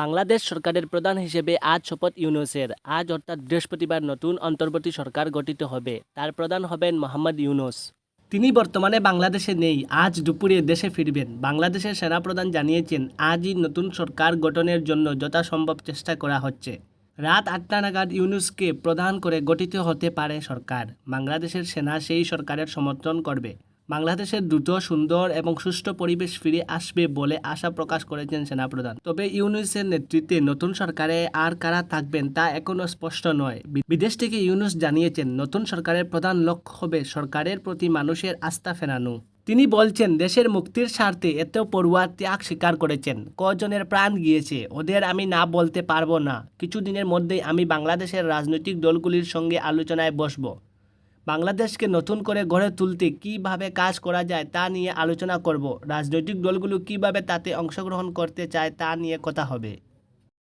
বাংলাদেশ সরকারের প্রধান হিসেবে আজ শপথ ইউনুসের। আজ অর্থাৎ বৃহস্পতিবার নতুন অন্তর্বর্তী সরকার গঠিত হবে। তার প্রধান হবেন মোহাম্মদ ইউনুস। তিনি বর্তমানে বাংলাদেশে নেই। আজ দুপুরে দেশে ফিরবেন। বাংলাদেশের সেনাপ্রধান জানিয়েছেন, আজই নতুন সরকার গঠনের জন্য যথাসম্ভব চেষ্টা করা হচ্ছে। রাত আটটা নাগাদ ইউনুসকে প্রধান করে গঠিত হতে পারে সরকার। বাংলাদেশের সেনা সেই সরকারের সমর্থন করবে। বাংলাদেশের দ্রুত সুন্দর এবং সুষ্ঠু পরিবেশ ফিরে আসবে বলে আশা প্রকাশ করেছেন সেনাপ্রধান। তবে ইউনুসের নেতৃত্বে নতুন সরকারে আর কারা থাকবেন তা এখনও স্পষ্ট নয়। বিদেশ থেকে ইউনুস জানিয়েছেন, নতুন সরকারের প্রধান লক্ষ্য হবে সরকারের প্রতি মানুষের আস্থা ফেরানো। তিনি বলছেন, দেশের মুক্তির স্বার্থে এত পড়ুয়া ত্যাগ স্বীকার করেছেন। কজনের প্রাণ গিয়েছে, ওদের আমি না বলতে পারব না। কিছুদিনের মধ্যেই আমি বাংলাদেশের রাজনৈতিক দলগুলির সঙ্গে আলোচনায় বসবো। বাংলাদেশকে নতুন করে গড়ে তুলতে কীভাবে কাজ করা যায় তা নিয়ে আলোচনা করব। রাজনৈতিক দলগুলো কীভাবে তাতে অংশগ্রহণ করতে চায় তা নিয়ে কথা হবে।